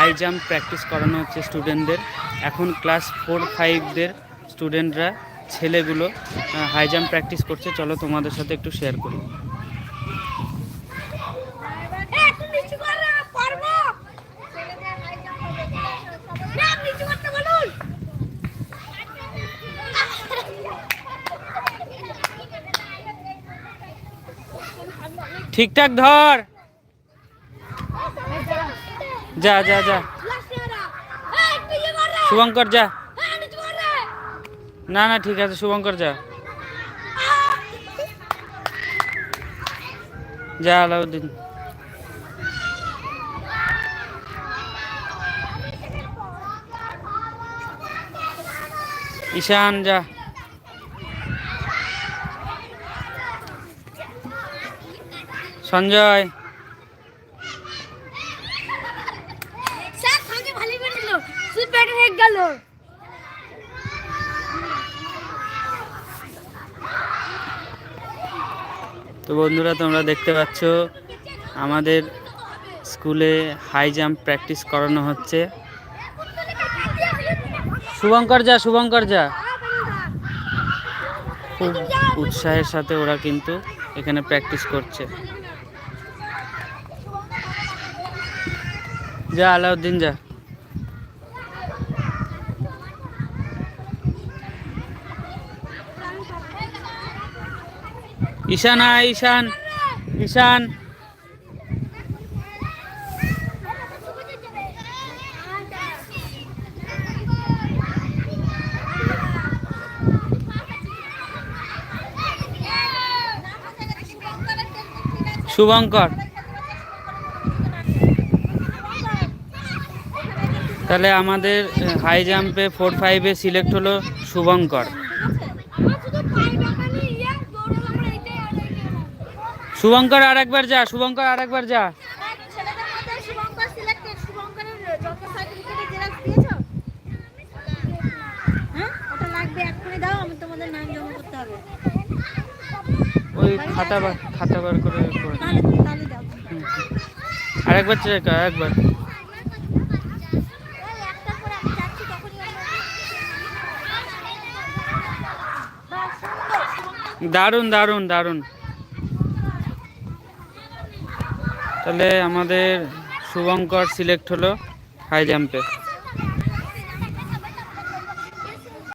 High jump practice করানো হচ্ছে স্টুডেন্টদের এখন ক্লাস ফোর ফাইভদের স্টুডেন্টরা ছেলেগুলো হাই জাম্প প্র্যাকটিস করছে। চলো তোমাদের সাথে একটু শেয়ার করি। ঠিকঠাক ধর! যা যা যা। শুভঙ্কর, যা। না না, ঠিক আছে, শুভঙ্কর, যা। যা, আলাউদ্দিন। ঈশান, যা। সঞ্জয়। তো বন্ধুরা, তোমরা দেখতে পাচ্ছ, আমাদের স্কুলে হাই জাম্প প্র্যাকটিস করানো হচ্ছে। শুভঙ্কর যা শুভঙ্কর যা। খুব উৎসাহের সাথে ওরা কিন্তু এখানে প্র্যাকটিস করছে। যা, আলাউদ্দিন যা। ঈশান আয় ঈশান। ঈশান। শুভঙ্কর। তাহলে আমাদের হাই জাম্পে ফোর ফাইভে সিলেক্ট হলো শুভঙ্কর। এক্ষুনি দাও আমি তোমাদের নাম জমা করতে হবে। ওই খাতা বার খাতা বার করে চেক বাস সুন্দর শুভঙ্কর দারুণ দারুণ দারুণ। তাহলে আমাদের শুভঙ্কর সিলেক্ট হলো হাই জাম্পে